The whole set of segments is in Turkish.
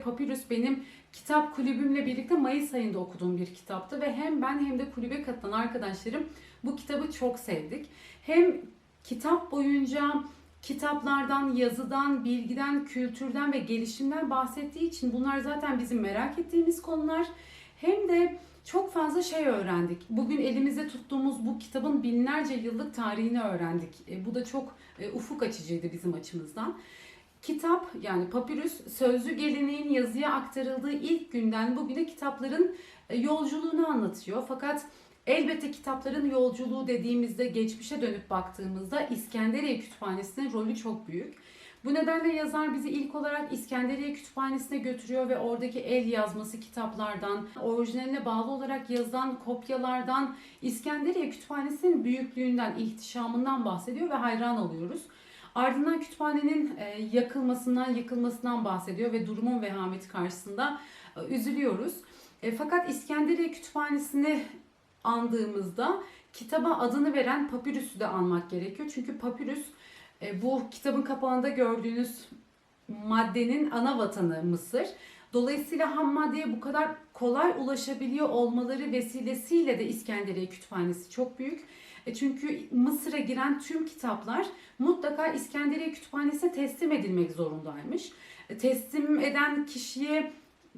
Papyrus benim kitap kulübümle birlikte Mayıs ayında okuduğum bir kitaptı ve hem ben hem de kulübe katılan arkadaşlarım bu kitabı çok sevdik. Hem kitap boyunca kitaplardan, yazıdan, bilgiden, kültürden ve gelişimden bahsettiği için bunlar zaten bizim merak ettiğimiz konular. Hem de çok fazla şey öğrendik. Bugün elimizde tuttuğumuz bu kitabın binlerce yıllık tarihini öğrendik. E, bu da çok e, ufuk açıcıydı bizim açımızdan. Kitap yani papyrus sözlü geleneğin yazıya aktarıldığı ilk günden bugüne kitapların e, yolculuğunu anlatıyor. Fakat elbette kitapların yolculuğu dediğimizde geçmişe dönüp baktığımızda İskenderiye Kütüphanesi'nin rolü çok büyük. Bu nedenle yazar bizi ilk olarak İskenderiye Kütüphanesi'ne götürüyor ve oradaki el yazması kitaplardan, orijinaline bağlı olarak yazılan kopyalardan, İskenderiye Kütüphanesi'nin büyüklüğünden, ihtişamından bahsediyor ve hayran oluyoruz. Ardından kütüphanenin e, yakılmasından, yıkılmasından bahsediyor ve durumun vehameti karşısında e, üzülüyoruz. E, Fakat İskenderiye Kütüphanesi'ni andığımızda kitaba adını veren papyrüsü de anmak gerekiyor. Çünkü papyrüs e, bu kitabın kapağında gördüğünüz maddenin ana vatanı Mısır. Dolayısıyla ham maddeye bu kadar kolay ulaşabiliyor olmaları vesilesiyle de İskenderiye Kütüphanesi çok büyük. E çünkü Mısır'a giren tüm kitaplar mutlaka İskenderiye Kütüphanesi'ne teslim edilmek zorundaymış. E, Teslim eden kişiye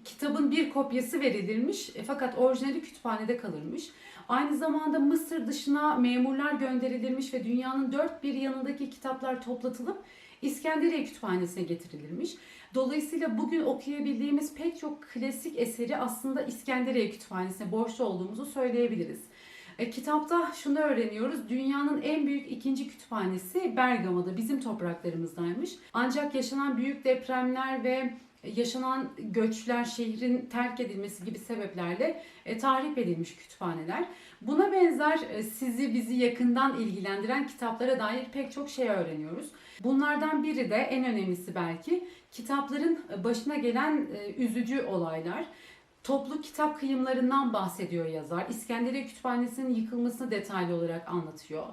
kitabın bir kopyası verilirmiş e, fakat orijinali kütüphanede kalırmış. Aynı zamanda Mısır dışına memurlar gönderilirmiş ve dünyanın dört bir yanındaki kitaplar toplatılıp İskenderiye Kütüphanesi'ne getirilirmiş. Dolayısıyla bugün okuyabildiğimiz pek çok klasik eseri aslında İskenderiye Kütüphanesi'ne borçlu olduğumuzu söyleyebiliriz. E, kitapta şunu öğreniyoruz. Dünyanın en büyük ikinci kütüphanesi Bergama'da bizim topraklarımızdaymış. Ancak yaşanan büyük depremler ve yaşanan göçler, şehrin terk edilmesi gibi sebeplerle e, tahrip edilmiş kütüphaneler. Buna benzer e, sizi bizi yakından ilgilendiren kitaplara dair pek çok şey öğreniyoruz. Bunlardan biri de en önemlisi belki kitapların başına gelen e, üzücü olaylar. Toplu kitap kıyımlarından bahsediyor yazar. İskenderiye Kütüphanesi'nin yıkılmasını detaylı olarak anlatıyor.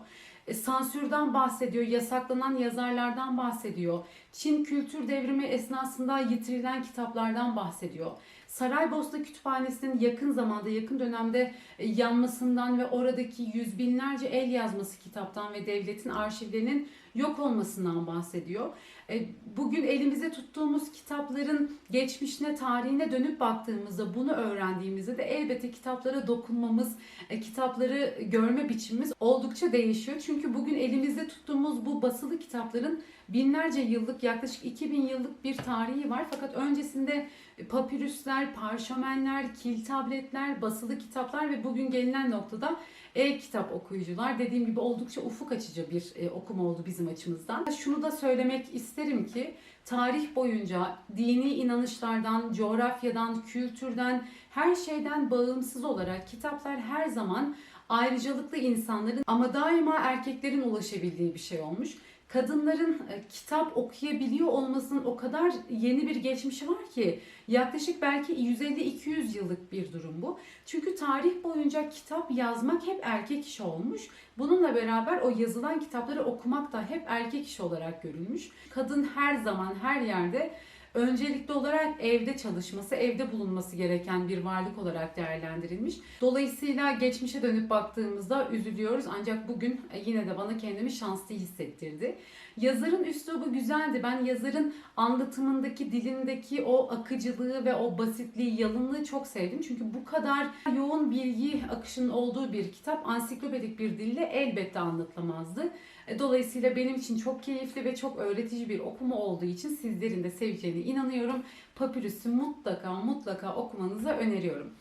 E, Sansürden bahsediyor, yasaklanan yazarlardan bahsediyor. Çin kültür devrimi esnasında yitirilen kitaplardan bahsediyor. Saraybosna Kütüphanesi'nin yakın zamanda, yakın dönemde e, yanmasından ve oradaki yüz binlerce el yazması kitaptan ve devletin arşivlerinin yok olmasından bahsediyor. E, Bugün elimizde tuttuğumuz kitapların geçmişine, tarihine dönüp baktığımızda, bunu öğrendiğimizde de elbette kitaplara dokunmamız, e, kitapları görme biçimimiz oldukça değişiyor. Çünkü bugün elimizde tuttuğumuz bu basılı kitapların binlerce yıllık, yaklaşık 2000 yıllık bir tarihi var. Fakat öncesinde papirüsler, parşömenler, kil tabletler, basılı kitaplar ve bugün gelinen noktada e-kitap okuyucular dediğim gibi oldukça ufuk açıcı bir e, okuma oldu bizim açımızdan. Şunu da söylemek isterim ki tarih boyunca dini inanışlardan, coğrafyadan, kültürden, her şeyden bağımsız olarak kitaplar her zaman ayrıcalıklı insanların ama daima erkeklerin ulaşabildiği bir şey olmuş. Kadınların e, kitap okuyabiliyor olmasının o kadar yeni bir geçmişi var ki yaklaşık belki 150-200 yıllık bir durum bu. Çünkü tarih boyunca kitap yazmak hep erkek işi olmuş. Bununla beraber o yazılan kitapları okumak da hep erkek işi olarak görülmüş. Kadın her zaman her yerde öncelikli olarak evde çalışması, evde bulunması gereken bir varlık olarak değerlendirilmiş. Dolayısıyla geçmişe dönüp baktığımızda üzülüyoruz ancak bugün e, yine de bana kendimi şanslı hissettirdi. Yazarın üslubu güzeldi. Ben yazarın anlatımındaki, dilindeki o akıcılığı ve o basitliği, yalınlığı çok sevdim. Çünkü bu kadar yoğun bilgi akışının olduğu bir kitap ansiklopedik bir dille elbette anlatılamazdı. E, Dolayısıyla benim için çok keyifli ve çok öğretici bir okuma olduğu için sizlerin de seveceğine inanıyorum. Papyrus'u mutlaka mutlaka okumanızı öneriyorum.